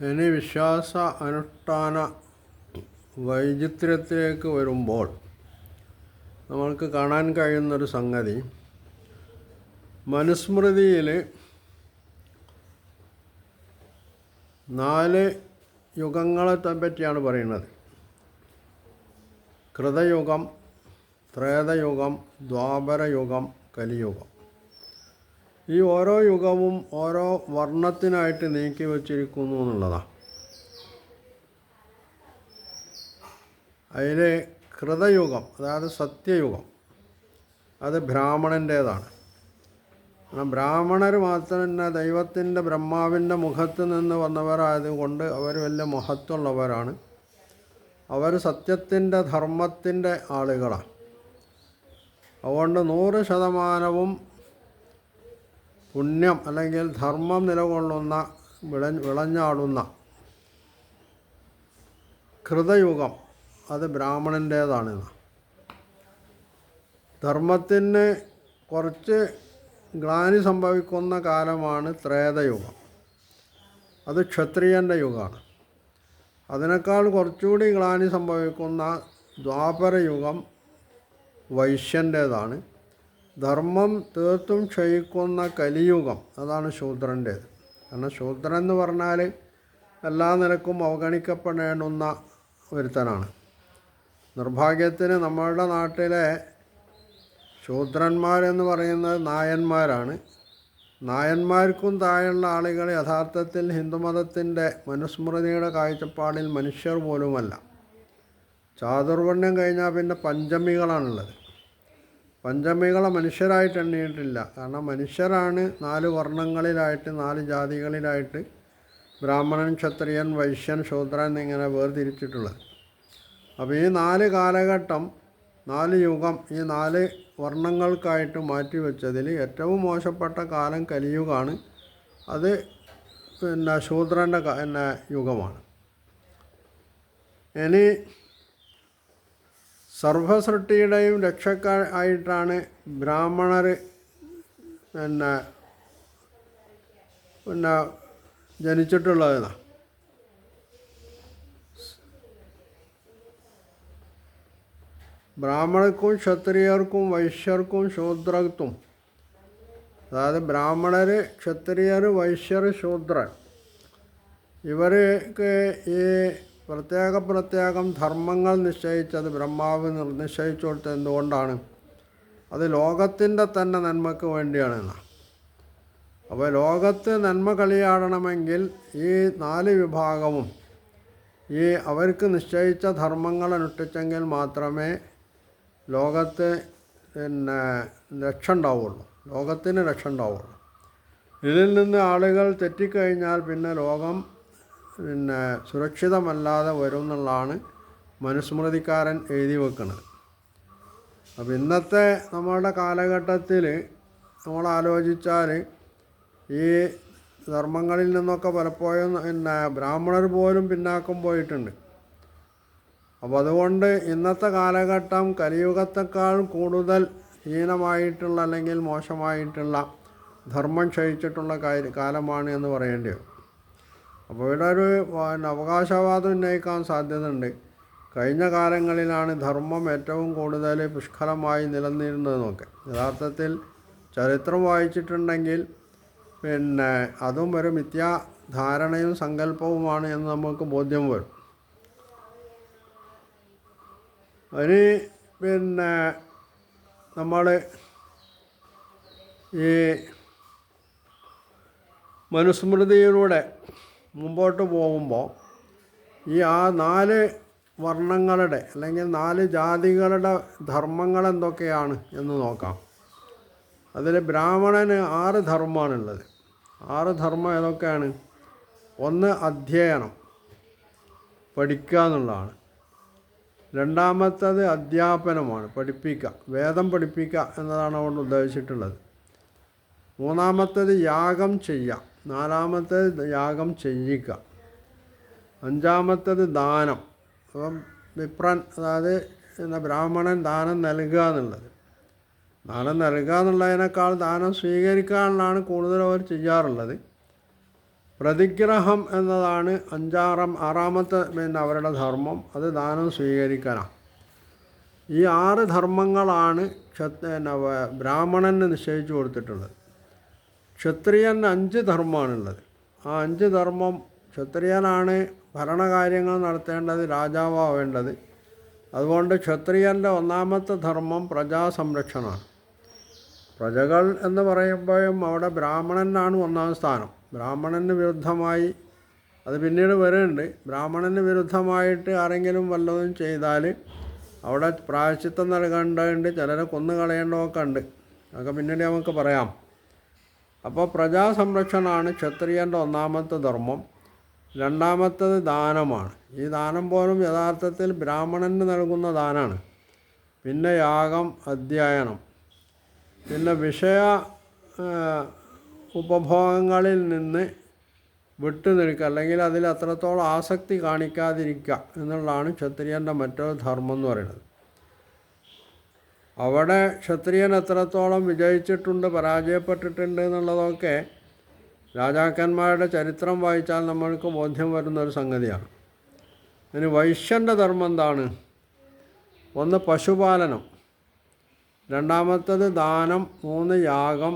ഇനി വിശ്വാസ അനുഷ്ഠാന വൈചിത്ര്യത്തിലേക്ക് വരുമ്പോൾ നമ്മൾക്ക് കാണാൻ കഴിയുന്നൊരു സംഗതി. മനുസ്മൃതിയിൽ നാല് യുഗങ്ങളെ പറ്റിയാണ് പറയുന്നത്. കൃതയുഗം ത്രേതയുഗം ദ്വാപരയുഗം കലിയുഗം. ഈ ഓരോ യുഗവും ഓരോ വർണത്തിനായിട്ട് നീക്കി വച്ചിരിക്കുന്നു എന്നുള്ളതാണ് അതിൽ കൃതയുഗം അതായത് സത്യയുഗം അത് ബ്രാഹ്മണന്റേതാണ്. ബ്രാഹ്മണർ മാത്രം തന്നെ ദൈവത്തിന്റെ ബ്രഹ്മാവിന്റെ മുഖത്ത് നിന്ന് വന്നവരായതുകൊണ്ട് അവർ വലിയ മഹത്വമുള്ളവരാണ്. അവർ സത്യത്തിന്റെ ധർമ്മത്തിന്റെ ആളുകളാണ്. അതുകൊണ്ട് നൂറ് ശതമാനവും പുണ്യം അല്ലെങ്കിൽ ധർമ്മം നിലകൊള്ളുന്ന വിള വിളഞ്ഞാടുന്ന കൃതയുഗം അത് ബ്രാഹ്മണന്റേതാണ്. ധർമ്മത്തിന് കുറച്ച് ഗ്ലാനി സംഭവിക്കുന്ന കാലമാണ് ത്രേതയുഗം. അത് ക്ഷത്രിയന്റെ യുഗമാണ്. അതിനേക്കാൾ കുറച്ചുകൂടി ഗ്ലാനി സംഭവിക്കുന്ന ദ്വാപരയുഗം വൈശ്യന്റേതാണ്. ധർമ്മം തീർത്തും ക്ഷയിക്കുന്ന കലിയുഗം. അതാണ് ശൂദ്രന്റേത്. കാരണം ശൂദ്രൻ എന്ന് പറഞ്ഞാൽ എല്ലാ നിലക്കും അവഗണിക്കപ്പെടേണ്ടുന്ന ഒരുത്തനാണ്. നിർഭാഗ്യത്തിന് നമ്മളുടെ നാട്ടിലെ ശൂദ്രന്മാരെന്ന് പറയുന്നത് നായന്മാരാണ്. നായന്മാർക്കും താഴെയുള്ള ആളുകൾ യഥാർത്ഥത്തിൽ ഹിന്ദുമതത്തിന്റെ മനുസ്മൃതിയുടെ കാഴ്ചപ്പാടിൽ മനുഷ്യർ പോലുമല്ല. ചാതുർവർണ്യം കഴിഞ്ഞാൽ പിന്നെ പഞ്ചമികളാണുള്ളത്. പഞ്ചമികളെ മനുഷ്യരായിട്ട് എണ്ണിയിട്ടില്ല. കാരണം മനുഷ്യരാണ് നാല് വർണങ്ങളിലായിട്ട് നാല് ജാതികളിലായിട്ട് ബ്രാഹ്മണൻ ക്ഷത്രിയൻ വൈശ്യൻ ശൂദ്രൻ എന്നിങ്ങനെ വേർതിരിച്ചിട്ടുള്ളത്. അപ്പോൾ ഈ നാല് കാലഘട്ടം നാല് യുഗം ഈ നാല് വർണങ്ങൾക്കായിട്ട് മാറ്റിവെച്ചതിൽ ഏറ്റവും മോശപ്പെട്ട കാലം കലിയുഗമാണ്. അത് പിന്നെ ശൂദ്രന്റെ പിന്നെ യുഗമാണ്. ഇനി സർവസൃഷ്ടിയുടെയും രക്ഷക്കാ ആയിട്ടാണ് ബ്രാഹ്മണർ പിന്നെ പിന്നെ ജനിച്ചിട്ടുള്ളതെന്നാണ് ബ്രാഹ്മണർക്കും ക്ഷത്രിയർക്കും വൈശ്യർക്കും ശൂദ്രത്വം. അതായത് ബ്രാഹ്മണർ ക്ഷത്രിയർ വൈശ്യർ ശൂദ്രൻ. ഇവർക്ക് ഈ പ്രത്യേക പ്രത്യേകം ധർമ്മങ്ങൾ നിശ്ചയിച്ചത് ബ്രഹ്മാവ് നിശ്ചയിച്ചു കൊടുത്തത് എന്തുകൊണ്ടാണ്? അത് ലോകത്തിന്റെ തന്നെ നന്മയ്ക്ക് വേണ്ടിയാണ് അപ്പോൾ ലോകത്ത് നന്മ കളിയാടണമെങ്കിൽ ഈ നാല് വിഭാഗവും ഈ അവർക്ക് നിശ്ചയിച്ച ധർമ്മങ്ങൾ അനുഷ്ഠിച്ചെങ്കിൽ മാത്രമേ ലോകത്ത് പിന്നെ രക്ഷ ഉണ്ടാവുള്ളൂ. ലോകത്തിന് രക്ഷ ഉണ്ടാവുള്ളൂ. ഇതിൽ നിന്ന് ആളുകൾ തെറ്റിക്കഴിഞ്ഞാൽ പിന്നെ ലോകം പിന്നെ സുരക്ഷിതമല്ലാതെ വരും എന്നുള്ളതാണ് മനുസ്മൃതിക്കാരൻ എഴുതി വെക്കുന്നത് അപ്പോൾ ഇന്നത്തെ നമ്മളുടെ കാലഘട്ടത്തിൽ നമ്മൾ ആലോചിച്ചാൽ ഈ ധർമ്മങ്ങളിൽ നിന്നൊക്കെ പലപ്പോഴും പിന്നെ ബ്രാഹ്മണർ പോലും പിന്നാക്കം പോയിട്ടുണ്ട്. അപ്പോൾ അതുകൊണ്ട് ഇന്നത്തെ കാലഘട്ടം കലിയുഗത്തെക്കാൾ കൂടുതൽ ഹീനമായിട്ടുള്ള അല്ലെങ്കിൽ മോശമായിട്ടുള്ള ധർമ്മം ക്ഷയിച്ചിട്ടുള്ള കാലമാണ് എന്ന് പറയേണ്ടി വരും. അപ്പോൾ ഇവിടെ ഒരു അവകാശവാദം ഉന്നയിക്കാൻ സാധ്യതയുണ്ട്. കഴിഞ്ഞ കാലങ്ങളിലാണ് ധർമ്മം ഏറ്റവും കൂടുതൽ പുഷ്കലമായി നിലനിന്നിരുന്നതെന്നൊക്കെ. യഥാർത്ഥത്തിൽ ചരിത്രം വായിച്ചിട്ടുണ്ടെങ്കിൽ പിന്നെ അതും ഒരു മിഥ്യാധാരണയും സങ്കല്പവുമാണ് എന്ന് നമുക്ക് ബോധ്യം വരും. ഇനി പിന്നെ നമ്മൾ ഈ മനുസ്മൃതിയിലൂടെ മുമ്പോട്ട് പോകുമ്പോൾ ഈ ആ നാല് വർണങ്ങളുടെ അല്ലെങ്കിൽ നാല് ജാതികളുടെ ധർമ്മങ്ങൾ എന്തൊക്കെയാണ് എന്ന് നോക്കാം. അതിൽ ബ്രാഹ്മണന് ആറ് ധർമ്മമാണുള്ളത്. ആറ് ധർമ്മം ഏതൊക്കെയാണ്? ഒന്ന് അധ്യയനം പഠിക്കുക എന്നുള്ളതാണ്. രണ്ടാമത്തത് അധ്യാപനമാണ് പഠിപ്പിക്കുക. വേദം പഠിപ്പിക്കുക എന്നതാണ് അവിടെ ഉദ്ദേശിച്ചിട്ടുള്ളത്. മൂന്നാമത്തത് യാഗം ചെയ്യുക. നാലാമത്തത് യാഗം ചെയ്യിക്കുക അഞ്ചാമത്തത് ദാനം. അപ്പം വിപ്രൻ അതായത് എന്താ ബ്രാഹ്മണൻ ദാനം നൽകുക എന്നുള്ളത്. ദാനം നൽകുക എന്നുള്ളതിനേക്കാൾ ദാനം സ്വീകരിക്കാനാണ് കൂടുതൽ അവർ ചെയ്യാറുള്ളത്. പ്രതിഗ്രഹം എന്നതാണ് അഞ്ചാറാം ആറാമത്തെ പിന്നെ അവരുടെ ധർമ്മം. അത് ദാനം സ്വീകരിക്കാനാണ്. ഈ ആറ് ധർമ്മങ്ങളാണ് ക്ഷത്ര ബ്രാഹ്മണന് നിശ്ചയിച്ചു കൊടുത്തിട്ടുള്ളത്. ക്ഷത്രിയന് അഞ്ച് ധർമ്മമാണുള്ളത്. ആ അഞ്ച് ധർമ്മം ക്ഷത്രിയനാണ് ഭരണകാര്യങ്ങൾ നടത്തേണ്ടത് രാജാവാവേണ്ടത്. അതുകൊണ്ട് ക്ഷത്രിയന്റെ ഒന്നാമത്തെ ധർമ്മം പ്രജാസംരക്ഷണമാണ്. പ്രജകൾ എന്ന് പറയുമ്പോഴും അവിടെ ബ്രാഹ്മണനാണ് ഒന്നാം സ്ഥാനം. ബ്രാഹ്മണന് വിരുദ്ധമായി അത് പിന്നീട് വരുന്നുണ്ട്. ബ്രാഹ്മണന് വിരുദ്ധമായിട്ട് ആരെങ്കിലും വല്ലതും ചെയ്താൽ അവിടെ പ്രായശ്ചിത്തം നൽകേണ്ടതുണ്ട് ചിലരെ കൊന്നു കളയേണ്ടതൊക്കെ ഉണ്ട്. അതൊക്കെ പിന്നീട് നമുക്ക് പറയാം. അപ്പോൾ പ്രജാസംരക്ഷണമാണ് ക്ഷത്രിയന്റെ ഒന്നാമത്തെ ധർമ്മം രണ്ടാമത്തത് ദാനമാണ്. ഈ ദാനം പോലും യഥാർത്ഥത്തിൽ ബ്രാഹ്മണന് നൽകുന്ന ദാനമാണ്. പിന്നെ യാഗം അധ്യയനം. പിന്നെ വിഷയ ഉപഭോഗങ്ങളിൽ നിന്ന് വിട്ടു നിൽക്കുക അല്ലെങ്കിൽ അതിൽ അത്രത്തോളം ആസക്തി കാണിക്കാതിരിക്കുക എന്നുള്ളതാണ് ക്ഷത്രിയന്റെ മറ്റൊരു ധർമ്മം എന്ന് പറയുന്നത്. അവിടെ ക്ഷത്രിയൻ എത്രത്തോളം വിജയിച്ചിട്ടുണ്ട് പരാജയപ്പെട്ടിട്ടുണ്ട് എന്നുള്ളതൊക്കെ രാജാക്കന്മാരുടെ ചരിത്രം വായിച്ചാൽ നമ്മൾക്ക് ബോധ്യം വരുന്നൊരു സംഗതിയാണ്. ഇനി വൈശ്യന്റെ ധർമ്മം എന്താണ്? ഒന്ന് പശുപാലനം രണ്ടാമത്തത് ദാനം മൂന്ന് യാഗം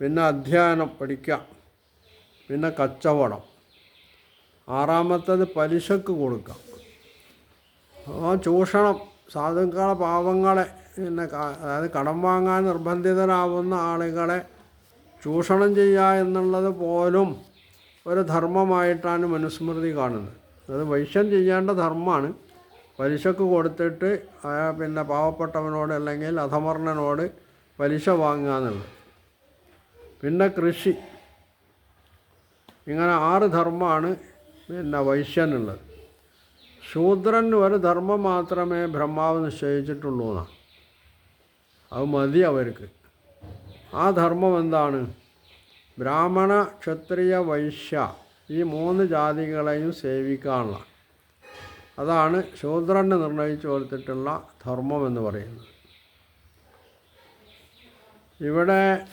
പിന്നെ അധ്യയനം പഠിക്കുക പിന്നെ കച്ചവടം ആറാമത്തത് പലിശക്ക് കൊടുക്കുക. ആ ചൂഷണം സാധുക്കളെ പാവങ്ങളെ പിന്നെ അതായത് കടം വാങ്ങാൻ നിർബന്ധിതരാവുന്ന ആളുകളെ ചൂഷണം ചെയ്യുക എന്നുള്ളത് പോലും ഒരു ധർമ്മമായിട്ടാണ് മനുസ്മൃതി കാണുന്നത്. അത് വൈശ്യം ചെയ്യേണ്ട ധർമ്മമാണ്. പലിശക്ക് കൊടുത്തിട്ട് പിന്നെ പാവപ്പെട്ടവനോട് അല്ലെങ്കിൽ അധമർണനോട് പലിശ വാങ്ങുക എന്നുള്ളത്. പിന്നെ കൃഷി. ഇങ്ങനെ ആറ് ധർമ്മമാണ് പിന്നെ വൈശ്യനുള്ളത്. ശൂദ്രൻ ഒരു ധർമ്മം മാത്രമേ ബ്രഹ്മാവ് നിശ്ചയിച്ചിട്ടുള്ളൂ എന്നാണ് അത് മതി അവർക്ക്. ആ ധർമ്മം എന്താണ്? ബ്രാഹ്മണ ക്ഷത്രിയ വൈശ്യ ഈ മൂന്ന് ജാതികളെയും സേവിക്കാനുള്ള. അതാണ് ശൂദ്രന് നിർണയിച്ചു കൊടുത്തിട്ടുള്ള ധർമ്മം എന്ന് പറയുന്നത്. ഇവിടെ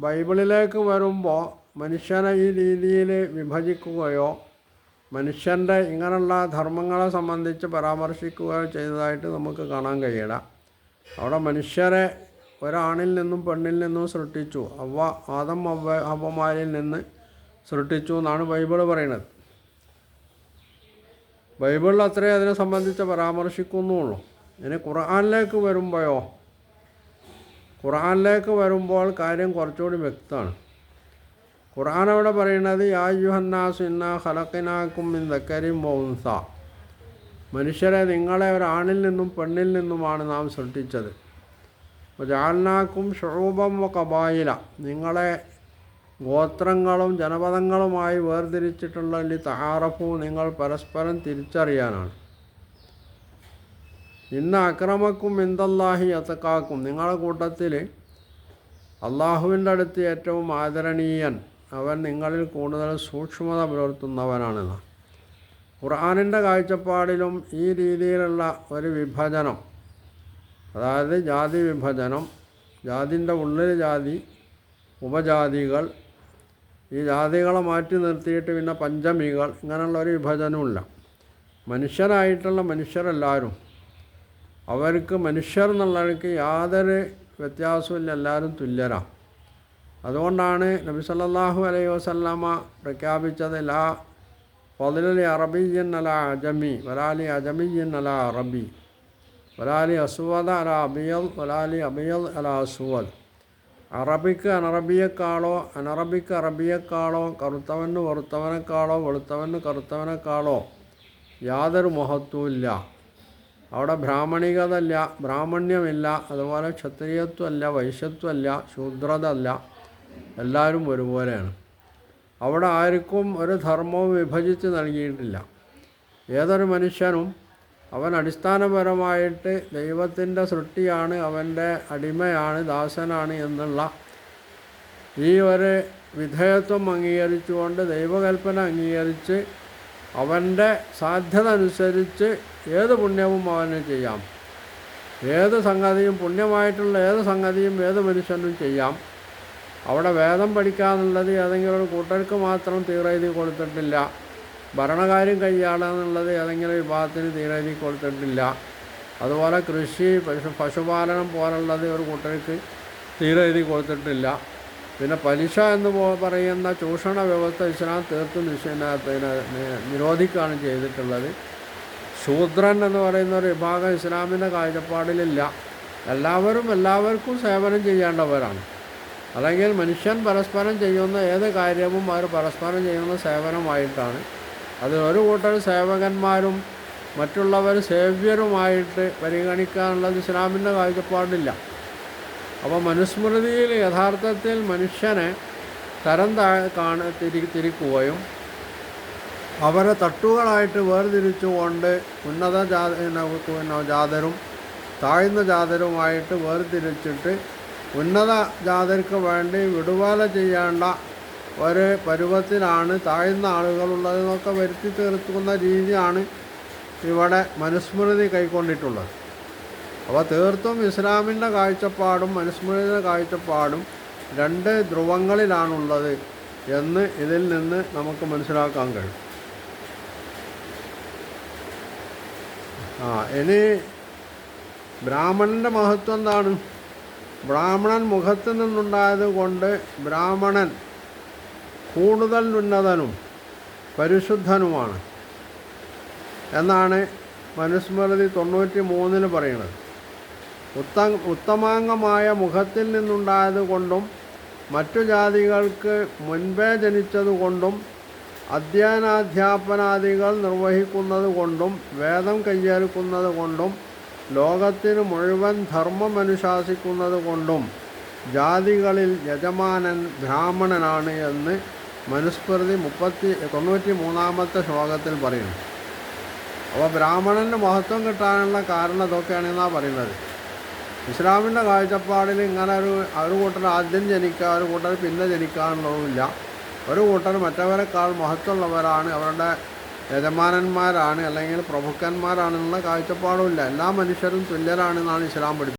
ബൈബിളിലേക്ക് വരുമ്പോൾ മനുഷ്യനെ ഈ രീതിയിൽ വിഭജിക്കുകയോ മനുഷ്യന്റെ ഇങ്ങനെയുള്ള ധർമ്മങ്ങളെ സംബന്ധിച്ച് പരാമർശിക്കുക ചെയ്തതായിട്ട് നമുക്ക് കാണാൻ കഴിയില്ല അവിടെ മനുഷ്യരെ ഒരാണിൽ നിന്നും പെണ്ണിൽ നിന്നും സൃഷ്ടിച്ചു. അവ ആദം അവ അവമാരിൽ നിന്ന് സൃഷ്ടിച്ചു എന്നാണ് ബൈബിൾ പറയുന്നത്. ബൈബിളിൽ അത്രേ അതിനെ സംബന്ധിച്ച് പരാമർശിക്കുന്നുള്ളൂ. ഇനി ഖുർആാനിലേക്ക് വരുമ്പോഴോ? ഖുർആാനിലേക്ക് വരുമ്പോൾ കാര്യം കുറച്ചുകൂടി വ്യക്തമാണ്. ഖുർആൻ അവിടെ പറയുന്നത് യാ യുഹന്നാസു ഇന്ന മനുഷ്യരെ നിങ്ങളെ ഒരാണിൽ നിന്നും പെണ്ണിൽ നിന്നുമാണ് നാം സൃഷ്ടിച്ചത്. ജാൽനാക്കും ഷൂബം കബായില. നിങ്ങളെ ഗോത്രങ്ങളും ജനപദങ്ങളുമായി വേർതിരിച്ചിട്ടുള്ള തഹാറഫു നിങ്ങൾ പരസ്പരം തിരിച്ചറിയാനാണ്. ഇന്ന് അക്രമക്കും ഇന്ദല്ലാഹി അത്തക്കാക്കും നിങ്ങളുടെ കൂട്ടത്തിൽ അള്ളാഹുവിന്റെ അടുത്ത് ഏറ്റവും ആദരണീയൻ അവൻ നിങ്ങളിൽ കൂടുതൽ സൂക്ഷ്മത പുലർത്തുന്നവനാണെന്ന്. ഖുർആാനിന്റെ കാഴ്ചപ്പാടിലും ഈ രീതിയിലുള്ള ഒരു വിഭജനം അതായത് ജാതി വിഭജനം ജാതിന്റെ ഉള്ളിൽ ജാതി ഉപജാതികൾ ഈ ജാതികളെ മാറ്റി നിർത്തിയിട്ട് പിന്നെ പഞ്ചമികൾ ഇങ്ങനെയുള്ള ഒരു വിഭജനമില്ല മനുഷ്യരായിട്ടുള്ള മനുഷ്യരെല്ലാവരും അവർക്ക് മനുഷ്യർ എന്നുള്ളവർക്ക് യാതൊരു വ്യത്യാസമില്ല എല്ലാവരും തുല്യരാണ് അതുകൊണ്ടാണ് നബി സല്ലാഹു അലൈഹി വസല്ലമ പ്രഖ്യാപിച്ചത് ലാ ഫضലി അറബിയൻ അല അജമി വലാലി അജമിയൻ അല അറബി വലാലി അസുവദ് അല അബിയൽ വലാലി അബിയൽ അല അസുവദ്. അറബിക്ക് അനറബിയേക്കാളോ അനറബിക്ക് അറബിയേക്കാളോ കറുത്തവന് വെറുത്തവനേക്കാളോ വെളുത്തവന് കറുത്തവനേക്കാളോ യാതൊരു മഹത്വമില്ല അവിടെ ബ്രാഹ്മണികതല്ല ബ്രാഹ്മണ്യമില്ല അതുപോലെ ക്ഷത്രിയത്വമല്ല വൈശ്യത്വമല്ല ശൂദ്രത അല്ല എല്ലാവരും ഒരുപോലെയാണ്. അവിടെ ആർക്കും ഒരു ധർമ്മവും വിഭജിച്ച് നൽകിയിട്ടില്ല. ഏതൊരു മനുഷ്യനും അവൻ അടിസ്ഥാനപരമായിട്ട് ദൈവത്തിന്റെ സൃഷ്ടിയാണ് അവന്റെ അടിമയാണ് ദാസനാണ് എന്നുള്ള ഈ ഒരു വിധേയത്വം അംഗീകരിച്ചുകൊണ്ട് ദൈവകൽപ്പന അംഗീകരിച്ച് അവന്റെ സാധ്യത അനുസരിച്ച് ഏത് പുണ്യവും അവന് ചെയ്യാം. ഏത് സംഗതിയും പുണ്യമായിട്ടുള്ള ഏത് സംഗതിയും ഏത് മനുഷ്യനും ചെയ്യാം. അവിടെ വേദം പഠിക്കാന്നുള്ളത് ഏതെങ്കിലും ഒരു കൂട്ടർക്ക് മാത്രം തീരെഴുതി കൊടുത്തിട്ടില്ല. ഭരണകാര്യം കൈയാളുക എന്നുള്ളത് ഏതെങ്കിലും വിഭാഗത്തിന് തീരെഴുതി കൊടുത്തിട്ടില്ല. അതുപോലെ കൃഷി പശു പശുപാലനം പോലുള്ളത് ഒരു കൂട്ടർക്ക് തീരെഴുതി കൊടുത്തിട്ടില്ല. പിന്നെ പലിശ എന്ന് പറയുന്ന ചൂഷണ വ്യവസ്ഥ ഇസ്ലാം തീർത്തും നിശ്ചയ നിരോധിക്കുകയാണ് ചെയ്തിട്ടുള്ളത്. ശൂദ്രൻ എന്ന് പറയുന്ന ഒരു വിഭാഗം ഇസ്ലാമിന്റെ കാഴ്ചപ്പാടിലില്ല. എല്ലാവരും എല്ലാവർക്കും സേവനം ചെയ്യേണ്ടവരാണ്. അല്ലെങ്കിൽ മനുഷ്യൻ പരസ്പരം ചെയ്യുന്ന ഏത് കാര്യവും അവർ പരസ്പരം ചെയ്യുന്ന സേവനമായിട്ടാണ്. അത് ഒരു കൂട്ടർ സേവകന്മാരും മറ്റുള്ളവർ സേവ്യരുമായിട്ട് പരിഗണിക്കാനുള്ളത് ഇസ്ലാമിന്റെ കാഴ്ചപ്പാടില്ല. അപ്പോൾ മനുസ്മൃതിയിൽ യഥാർത്ഥത്തിൽ മനുഷ്യനെ തരം താ കാണ തിരി തിരിക്കുകയും അവരെ തട്ടുകളായിട്ട് വേർതിരിച്ചുകൊണ്ട് ഉന്നത ജാ പിന്നെ പിന്നെ ജാതരും താഴ്ന്ന ജാതരുമായിട്ട് വേർതിരിച്ചിട്ട് ഉന്നത ജാതർക്ക് വേണ്ടി വിടുവാല ചെയ്യേണ്ട ഒരു പരുവത്തിലാണ് താഴ്ന്ന ആളുകളുള്ളതെന്നൊക്കെ വരുത്തി തീർക്കുന്ന രീതിയാണ് ഇവിടെ മനുസ്മൃതി കൈക്കൊണ്ടിട്ടുള്ളത്. അപ്പോൾ തീർത്തും ഇസ്ലാമിന്റെ കാഴ്ചപ്പാടും മനുസ്മൃതിയുടെ കാഴ്ചപ്പാടും രണ്ട് ധ്രുവങ്ങളിലാണുള്ളത് എന്ന് ഇതിൽ നിന്ന് നമുക്ക് മനസ്സിലാക്കാൻ കഴിയും. ആ ഇനി ബ്രാഹ്മണന്റെ മഹത്വം എന്താണ്? ബ്രാഹ്മണൻ മുഖത്ത് നിന്നുണ്ടായത് കൊണ്ട് ബ്രാഹ്മണൻ കൂടുതൽ ഉന്നതനും പരിശുദ്ധനുമാണ്. എന്നാണ് മനുസ്മൃതി തൊണ്ണൂറ്റി മൂന്നിന് പറയുന്നത്. ഉത്ത ഉത്തമാംഗമായ മുഖത്തിൽ നിന്നുണ്ടായത് കൊണ്ടും മറ്റു ജാതികൾക്ക് മുൻപേ ജനിച്ചതുകൊണ്ടും അധ്യയനാധ്യാപനാദികൾ നിർവഹിക്കുന്നത് കൊണ്ടും വേദം കയ്യേൽക്കുന്നത് കൊണ്ടും ലോകത്തിന് മുഴുവൻ ധർമ്മം അനുശാസിക്കുന്നത് കൊണ്ടും ജാതികളിൽ യജമാനൻ ബ്രാഹ്മണനാണ് എന്ന് മനുസ്മൃതി മുപ്പത്തി തൊണ്ണൂറ്റി മൂന്നാമത്തെ ശ്ലോകത്തിൽ പറയുന്നു. അപ്പോൾ ബ്രാഹ്മണന്റെ മഹത്വം കിട്ടാനുള്ള കാരണം ഇതൊക്കെയാണെന്നാണ് പറയുന്നത്. ഇസ്ലാമിന്റെ കാഴ്ചപ്പാടിൽ ഇങ്ങനെ ഒരു ഒരു കൂട്ടർ ആദ്യം ജനിക്കുക ഒരു കൂട്ടർ പിന്നെ ജനിക്കാനുള്ളതുമില്ല. ഒരു കൂട്ടർ മറ്റവരെക്കാൾ മഹത്വമുള്ളവരാണ്. അവരുടെ യജമാനന്മാരാണ് അല്ലെങ്കിൽ പ്രഭുക്കന്മാരാണെന്നുള്ള കാഴ്ചപ്പാടുമില്ല. എല്ലാ മനുഷ്യരും തുല്യരാണെന്നാണ് ഇസ്ലാം പഠിപ്പിക്കുന്നത്.